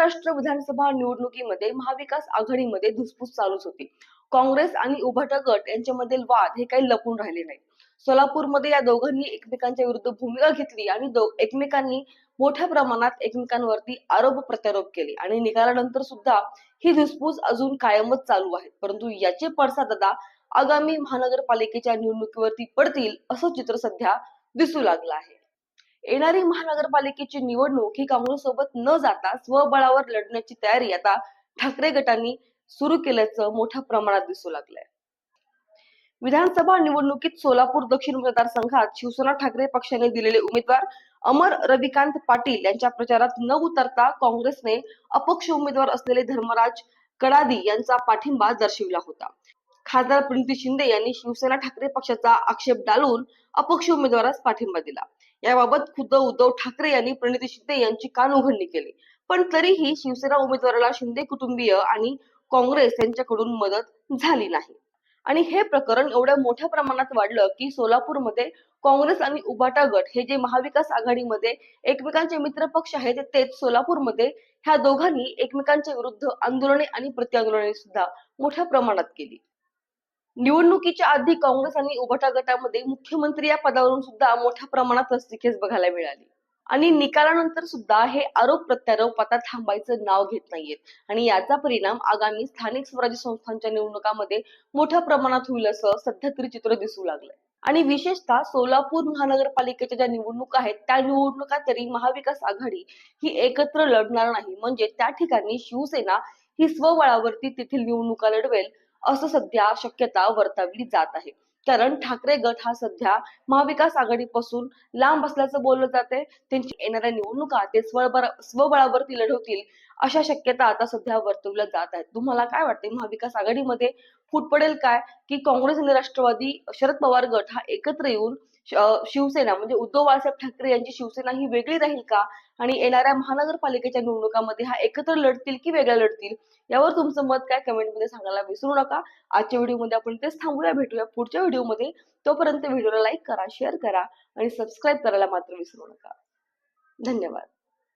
महाराष्ट्र विधानसभा निवडणुकीमध्ये महाविकास आघाडीमध्ये धुसफूस चालूच होती. काँग्रेस आणि उभाटा गट यांच्यामधील वाद हे काही लपून राहिले नाही सोलापूरमध्ये या दोघांनी एकमेकांच्या विरुद्ध भूमिका घेतली आणि एकमेकांनी मोठ्या प्रमाणात एकमेकांवरती आरोप प्रत्यारोप केले आणि निकालानंतर सुद्धा ही धुसफूस अजून कायमच चालू आहे. परंतु याचे पडसाद आता आगामी महानगरपालिकेच्या निवडणुकीवरती पडतील असं चित्र सध्या दिसू लागलं आहे. येणारी महानगरपालिकेची निवडणूक ही काँग्रेस सोबत न जाता स्वबळावर लढण्याची तयारी आता ठाकरे गटांनी सुरू केल्याचं मोठ्या प्रमाणात दिसू लागलंय. विधानसभा निवडणुकीत सोलापूर दक्षिण मतदारसंघात शिवसेना ठाकरे पक्षाने दिलेले उमेदवार अमर रविकांत पाटील यांच्या प्रचारात न उतरता काँग्रेसने अपक्ष उमेदवार असलेले धर्मराज कडादी यांचा पाठिंबा दर्शविला होता. खासदार प्रणिती शिंदे यांनी शिवसेना ठाकरे पक्षाचा आक्षेप डालून अपक्ष उमेदवारास पाठिंबा दिला. याबाबत खुद्द उद्धव ठाकरे यांनी प्रणिती शिंदे यांची कानउघडणी केली. पण तरीही शिवसेना उमेदवाराला शिंदे कुटुंबीय आणि काँग्रेस यांच्याकडून मदत झाली नाही. आणि हे प्रकरण एवढ्या मोठ्या प्रमाणात वाढलं की सोलापूरमध्ये काँग्रेस आणि उभाटा गट हे जे महाविकास आघाडीमध्ये एकमेकांचे मित्र पक्ष आहेत तेच सोलापूरमध्ये ह्या दोघांनी एकमेकांच्या विरुद्ध आंदोलने आणि प्रत्यांदोलने सुद्धा मोठ्या प्रमाणात केली. निवडणुकीच्या आधी काँग्रेस आणि उभाटा गटामध्ये मुख्यमंत्री या पदावरून सुद्धा मोठ्या प्रमाणात रस्तिखेच बघायला मिळाली. आणि निकालानंतर सुद्धा हे आरोप प्रत्यारोप आता थांबायचं नाव घेत नाहीयेत. आणि याचा परिणाम आगामी स्थानिक स्वराज्य संस्थांच्या निवडणुकामध्ये मोठ्या प्रमाणात होईल असं सध्या तरी चित्र दिसू लागलंय. आणि विशेषतः सोलापूर महानगरपालिकेच्या ज्या निवडणुका आहेत त्या निवडणुका तरी महाविकास आघाडी ही एकत्र लढणार नाही. म्हणजे त्या ठिकाणी शिवसेना ही स्वबळावरती तेथील निवडणुका लढवेल असं सध्या शक्यता वर्तवली जात आहे. कारण ठाकरे गट हा सध्या महाविकास आघाडीपासून लांब असल्याचं बोललं जाते. त्यांची येणाऱ्या निवडणुका ते स्वबळ स्वबळावरती लढवतील अशा शक्यता आता सध्या वर्तवल्या जात आहेत. तुम्हाला काय वाटते? महाविकास आघाडीमध्ये फूट पडेल काय? की काँग्रेस आणि राष्ट्रवादी शरद पवार गट हा एकत्र येऊन शिवसेना म्हणजे उद्धव बाळासाहेब ठाकरे यांची शिवसेना ही वेगळी राहील का? आणि येणाऱ्या महानगरपालिकेच्या निवडणुकांमध्ये हा एकत्र लढतील की वेगळ्या लढतील? यावर तुमचं मत काय? कमेंटमध्ये सांगायला विसरू नका. आजच्या व्हिडिओमध्ये आपण तेच थांबूया भेटूया पुढच्या व्हिडिओमध्ये. तोपर्यंत व्हिडिओला लाईक करा शेअर करा आणि सबस्क्राईब करायला मात्र विसरू नका. धन्यवाद.